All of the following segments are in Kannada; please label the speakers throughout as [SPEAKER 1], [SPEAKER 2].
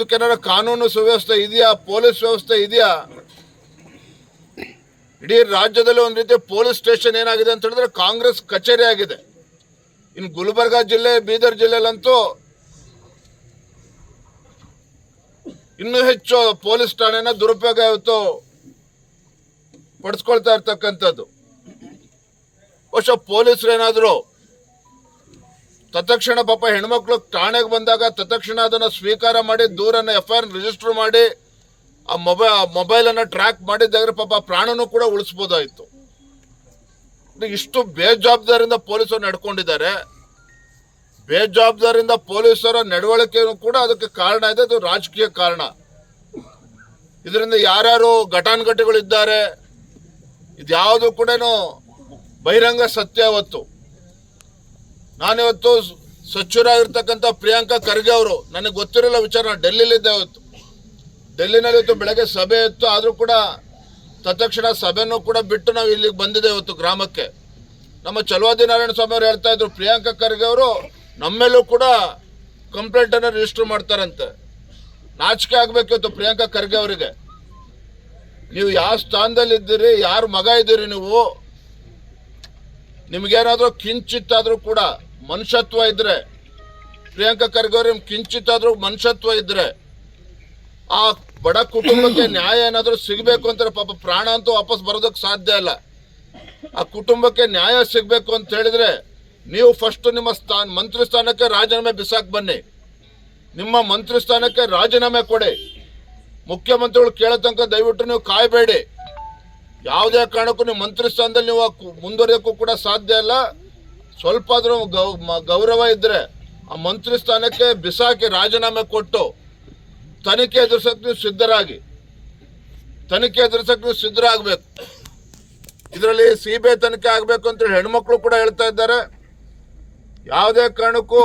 [SPEAKER 1] ಇದಕ್ಕೇನಾರ ಕಾನೂನು ಸುವ್ಯವಸ್ಥೆ ಇದೆಯಾ? ಪೊಲೀಸ್ ವ್ಯವಸ್ಥೆ ಇದೆಯಾ? ಇಡೀ ರಾಜ್ಯದಲ್ಲಿ ಒಂದು ರೀತಿ ಪೊಲೀಸ್ ಸ್ಟೇಷನ್ ಏನಾಗಿದೆ ಅಂತ ಹೇಳಿದ್ರೆ ಕಾಂಗ್ರೆಸ್ ಕಚೇರಿ ಆಗಿದೆ. ಇನ್ನು ಗುಲ್ಬರ್ಗ ಜಿಲ್ಲೆ, ಬೀದರ್ ಜಿಲ್ಲೆಯಲ್ಲಂತೂ ಇನ್ನೂ ಹೆಚ್ಚು ಪೊಲೀಸ್ ಠಾಣೆನ ದುರುಪಯೋಗ ಇವತ್ತು ಪಡಿಸ್ಕೊಳ್ತಾ ಇರ್ತಕ್ಕಂಥದ್ದು. ಬಹುಶಃ ಪೊಲೀಸರು ಏನಾದರೂ ತತ್ಕ್ಷಣ ಪಾಪ ಹೆಣ್ಮಕ್ಳು ಠಾಣೆಗೆ ಬಂದಾಗ ತತ್ಕ್ಷಣ ಅದನ್ನು ಸ್ವೀಕಾರ ಮಾಡಿ ದೂರನ್ನು ಎಫ್ ಐ ಆರ್ ರಿಜಿಸ್ಟರ್ ಮಾಡಿ, ಆ ಮೊಬೈಲ್ ಮೊಬೈಲನ್ನು ಟ್ರ್ಯಾಕ್ ಮಾಡಿದ್ದಾದ್ರೆ ಪಾಪ ಪ್ರಾಣನೂ ಕೂಡ ಉಳಿಸ್ಬೋದಾಯಿತು. ಇಷ್ಟು ಬೇಜವಾಬ್ದಾರಿಯಿಂದ ಪೊಲೀಸರು ನಡ್ಕೊಂಡಿದ್ದಾರೆ. ಬೇಜವಾಬ್ದಾರಿಯಿಂದ ಪೊಲೀಸರ ನಡವಳಿಕೆಯೂ ಕೂಡ ಅದಕ್ಕೆ ಕಾರಣ ಇದೆ, ಅದು ರಾಜಕೀಯ ಕಾರಣ. ಇದರಿಂದ ಯಾರ್ಯಾರು ಘಟಾನುಘಟಿಗಳಿದ್ದಾರೆ ಇದ್ಯಾವುದು ಕೂಡ ಬಹಿರಂಗ ಸತ್ಯ ಅವತ್ತು. ನಾನಿವತ್ತು ಸಚಿವರಾಗಿರ್ತಕ್ಕಂಥ ಪ್ರಿಯಾಂಕಾ ಖರ್ಗೆ ಅವರು, ನನಗೆ ಗೊತ್ತಿರಲ್ಲ ವಿಚಾರ ನಾನು ಡೆಲ್ಲಿಲಿದ್ದೆ ಇವತ್ತು ಡೆಲ್ಲಿನಲ್ಲಿ ಇವತ್ತು ಬೆಳಗ್ಗೆ ಸಭೆ ಇತ್ತು, ಆದರೂ ಕೂಡ ತತ್ಕ್ಷಣ ಸಭೆನೂ ಕೂಡ ಬಿಟ್ಟು ನಾವು ಇಲ್ಲಿಗೆ ಬಂದಿದೆ ಇವತ್ತು ಗ್ರಾಮಕ್ಕೆ. ನಮ್ಮ ಚಲುವಾದಿ ನಾರಾಯಣ ಸ್ವಾಮಿ ಅವರು ಹೇಳ್ತಾ ಇದ್ರು, ಪ್ರಿಯಾಂಕಾ ಖರ್ಗೆ ಅವರು ನಮ್ಮೇಲೂ ಕೂಡ ಕಂಪ್ಲೇಂಟನ್ನು ರಿಜಿಸ್ಟರ್ ಮಾಡ್ತಾರಂತೆ. ನಾಚಿಕೆ ಆಗ್ಬೇಕು ಇವತ್ತು ಪ್ರಿಯಾಂಕಾ ಖರ್ಗೆ ಅವರಿಗೆ. ನೀವು ಯಾವ ಸ್ಥಾನದಲ್ಲಿ ಯಾರ ಮಗ ಇದ್ದೀರಿ ನೀವು? ನಿಮಗೇನಾದರೂ ಕಿಂಚಿತ್ತಾದರೂ ಕೂಡ ಮನುಷ್ಯತ್ವ ಇದ್ರೆ, ಪ್ರಿಯಾಂಕಾ ಖರ್ಗೆ ಅವ್ರ ಕಿಂಚಿತ್ತಾದ್ರೂ ಮನುಷ್ಯತ್ವ ಇದ್ರೆ, ಆ ಬಡ ಕುಟುಂಬಕ್ಕೆ ನ್ಯಾಯ ಏನಾದ್ರೂ ಸಿಗಬೇಕು ಅಂತಾರೆ, ಪಾಪ ಪ್ರಾಣ ಅಂತೂ ವಾಪಸ್ ಬರೋದಕ್ಕೆ ಸಾಧ್ಯ ಇಲ್ಲ. ಆ ಕುಟುಂಬಕ್ಕೆ ನ್ಯಾಯ ಸಿಗಬೇಕು ಅಂತ ಹೇಳಿದ್ರೆ, ನೀವು ಫಸ್ಟ್ ನಿಮ್ಮ ಸ್ಥಾನ, ಮಂತ್ರಿ ಸ್ಥಾನಕ್ಕೆ ರಾಜೀನಾಮೆ ಬಿಸಾಕ್ ಬನ್ನಿ. ನಿಮ್ಮ ಮಂತ್ರಿ ಸ್ಥಾನಕ್ಕೆ ರಾಜೀನಾಮೆ ಕೊಡಿ. ಮುಖ್ಯಮಂತ್ರಿಗಳು ಕೇಳೋ ತನಕ ದಯವಿಟ್ಟು ನೀವು ಕಾಯಬೇಡಿ. ಯಾವುದೇ ಕಾರಣಕ್ಕೂ ನೀವು ಮಂತ್ರಿ ಸ್ಥಾನದಲ್ಲಿ ನೀವು ಮುಂದುವರಿಯೋಕ್ಕೂ ಕೂಡ ಸಾಧ್ಯ ಇಲ್ಲ. ಸ್ವಲ್ಪ ಆದ್ರೂ ಗೌರವ ಇದ್ದರೆ ಆ ಮಂತ್ರಿ ಸ್ಥಾನಕ್ಕೆ ಬಿಸಾಕಿ ರಾಜೀನಾಮೆ ಕೊಟ್ಟು ತನಿಖೆ ಎದುರಿಸಕ್ಕೆ ನೀವು ಸಿದ್ಧರಾಗಿ. ತನಿಖೆ ಎದುರಿಸಕ್ಕೆ ನೀವು ಸಿದ್ಧರಾಗಬೇಕು. ಇದರಲ್ಲಿ ಸಿ ಬಿ ಐ ತನಿಖೆ ಆಗಬೇಕು ಅಂತೇಳಿ ಹೆಣ್ಮಕ್ಳು ಕೂಡ ಹೇಳ್ತಾ ಇದ್ದಾರೆ. ಯಾವುದೇ ಕಾರಣಕ್ಕೂ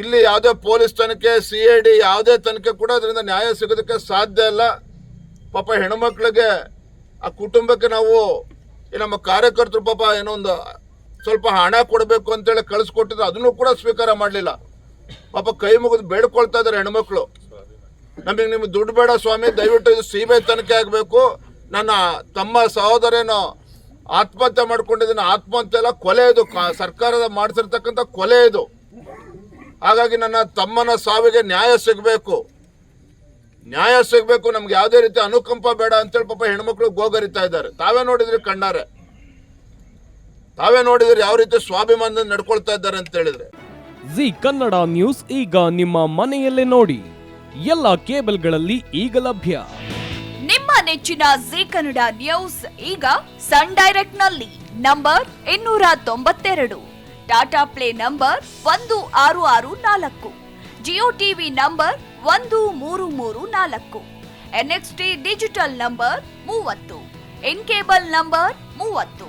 [SPEAKER 1] ಇಲ್ಲಿ ಯಾವುದೇ ಪೊಲೀಸ್ ತನಿಖೆ, ಸಿ ಐ ಡಿ ಯಾವುದೇ ತನಿಖೆ ಕೂಡ ಅದರಿಂದ ನ್ಯಾಯ ಸಿಗೋದಕ್ಕೆ ಸಾಧ್ಯ ಇಲ್ಲ. ಪಾಪ ಹೆಣ್ಮಕ್ಳಿಗೆ ಆ ಕುಟುಂಬಕ್ಕೆ ನಾವು ನಮ್ಮ ಕಾರ್ಯಕರ್ತರು ಪಾಪ ಏನೋ ಒಂದು ಸ್ವಲ್ಪ ಹಣ ಕೊಡಬೇಕು ಅಂತೇಳಿ ಕಳಿಸ್ಕೊಟ್ಟಿದ್ರು ಅದನ್ನು ಕೂಡ ಸ್ವೀಕಾರ ಮಾಡಲಿಲ್ಲ. ಪಾಪ ಕೈ ಮುಗಿದು ಬೇಡ್ಕೊಳ್ತಾ ಇದ್ದಾರೆ ಹೆಣ್ಮಕ್ಳು. ನಮಗೆ ನಿಮ್ಗೆ ದುಡ್ಡು ಬೇಡ ಸ್ವಾಮಿ, ದಯವಿಟ್ಟು ಇದು ಸಿ ಬಿ ಐ ತನಿಖೆ ಆಗಬೇಕು. ನನ್ನ ತಮ್ಮ ಸಹೋದರೇನು ಆತ್ಮಹತ್ಯೆ ಮಾಡ್ಕೊಂಡಿದ್ದೀನಿ. ಆತ್ಮಹತ್ಯೆ ಎಲ್ಲ ಕೊಲೆ ಇದು. ಸರ್ಕಾರದ ಮಾಡಿಸಿರ್ತಕ್ಕಂಥ ಕೊಲೆ ಇದು. ಹಾಗಾಗಿ ನನ್ನ ತಮ್ಮನ ಸಾವಿಗೆ ನ್ಯಾಯ ಸಿಗಬೇಕು. ನ್ಯಾಯ ಸಿಗಬೇಕು. ನಮ್ಗೆ ಯಾವುದೇ ರೀತಿ ಅನುಕಂಪ ಬೇಡ ಅಂತೇಳಿ ಪಾಪ ಹೆಣ್ಮಕ್ಳು ಗೋಗರಿತಾ ಇದ್ದಾರೆ. ತಾವೇ ನೋಡಿದ್ರಿ ಕಣ್ಣಾರೆ. ತಾವೇ ನೋಡಿದ್ರೆ ಯಾವ ರೀತಿ ಸ್ವಾಭಿಮಾನದಿಂದ ನಡ್ಕೊಳ್ತಾ ಇದ್ದಾರೆ ಅಂತ ಹೇಳಿದ್ರೆ.
[SPEAKER 2] ಜಿ ಕನ್ನಡ ನ್ಯೂಸ್ ಈಗ ನಿಮ್ಮ ಮನೆಯಲ್ಲೇ ನೋಡಿ. ಎಲ್ಲ ಕೇಬಲ್ಗಳಲ್ಲಿ ಈಗ ಲಭ್ಯ.
[SPEAKER 3] ನಿಮ್ಮ ನೆಚ್ಚಿನ ಜಿ ಕನ್ನಡ ನ್ಯೂಸ್ ಈಗ ಸನ್ ಡೈರೆಕ್ಟ್ನಲ್ಲಿ ನಂಬರ್ ಇನ್ನೂರ ತೊಂಬತ್ತೆರಡು. ಟಾಟಾ ಪ್ಲೇ ನಂಬರ್ ಒಂದು ಆರು ಆರು ನಾಲ್ಕು. ಜಿಯೋ ಟಿವಿ ನಂಬರ್ ಒಂದು ಮೂರು ಮೂರು ನಾಲ್ಕು. ಎನ್ಎಕ್ಸ್ಟಿ ಡಿಜಿಟಲ್ ನಂಬರ್ ಮೂವತ್ತು. ಇನ್ ಕೇಬಲ್ ನಂಬರ್ ಮೂವತ್ತು.